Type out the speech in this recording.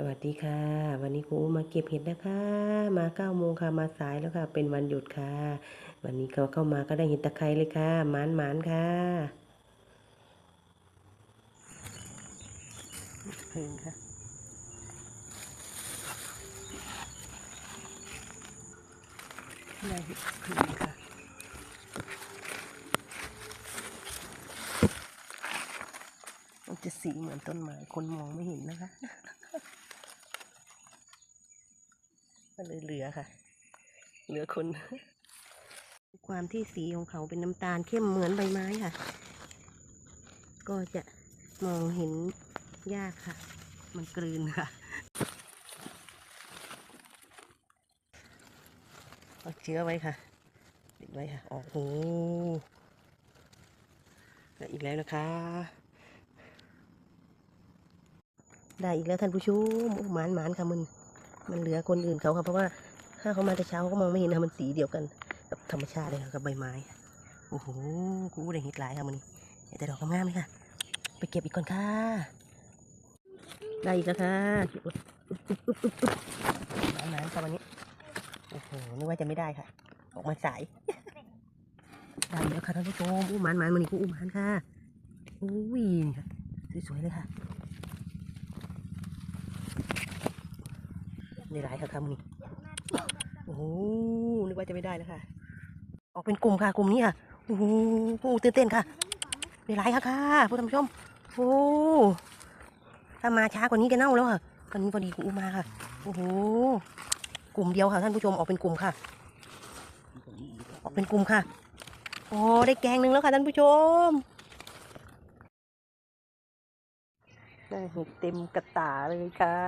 สวัสดีค่ะ วันนี้ครูมาเก็บเห็ดนะคะ มาเก้าโมงค่ะมาสายแล้วค่ะ เป็นวันหยุดค่ะ วันนี้เขาเข้ามาก็ได้เห็ดตะไคร้เลยค่ะหมานหมานๆค่ะเพิ่งค่ะได้เห็ดเพิ่งค่ะมันจะสีเหมือนต้นไม้คนมองไม่เห็นนะคะ ก็เลยเหลือค่ะ เหลือคน ความที่สีของเขาเป็นน้ำตาลเข้มเหมือนใบไม้ค่ะ ก็จะมองเห็นยากค่ะ มันกลืนค่ะเอาเชื้อไว้ค่ะติดไว้ค่ะโอ้โหได้อีกแล้วนะคะ ได้อีกแล้วท่านผู้ชมหมานหมานค่ะมัน มันเหลือคนอื่นเขาค่ะเพราะว่าถ้าเขามาแต่เช้าเขาก็มองไม่เห็นค่ะมันสีเดียวกันกับธรรมชาติเลยค่ะกับใบไม้โอ้โหกูได้เห็ดหลายค่ะมันนี่แต่ดอกงามเลยค่ะ ไปเก็บอีกก่อนค่ะได้อีกแล้วค่ะหมานหมานค่ะวันนี้โอ้โหนึกว่าจะไม่ได้ค่ะ ออกมาสายได้แล้วค่ะท่านผู้ชมอู้มานมานมันนี่กูอู้มานค่ะอุ้ยค่ะสวยๆเลยค่ะ นี่ร้ายค่ะคำนี้โอ้โหนึกว่าจะไม่ได้แล้วค่ะออกเป็นกลุ่มค่ะกลุ่มนี้ค่ะโอ้โหตื่นเต้นค่ะนี่ร้ายค่ะค่ะผู้ชมชมโอ้ถ้ามาช้ากว่านี้จะเน่าแล้วค่ะตอนนี้พอดีกูมาค่ะโอ้โหกลุ่มเดียวค่ะ ท่านผู้ชมออกเป็นกลุ่มค่ะ ออกเป็นกลุ่มค่ะโอ้ได้แกงหนึ่งแล้วค่ะท่านผู้ชมได้เห็ดเต็มกระตาเลยค่ะ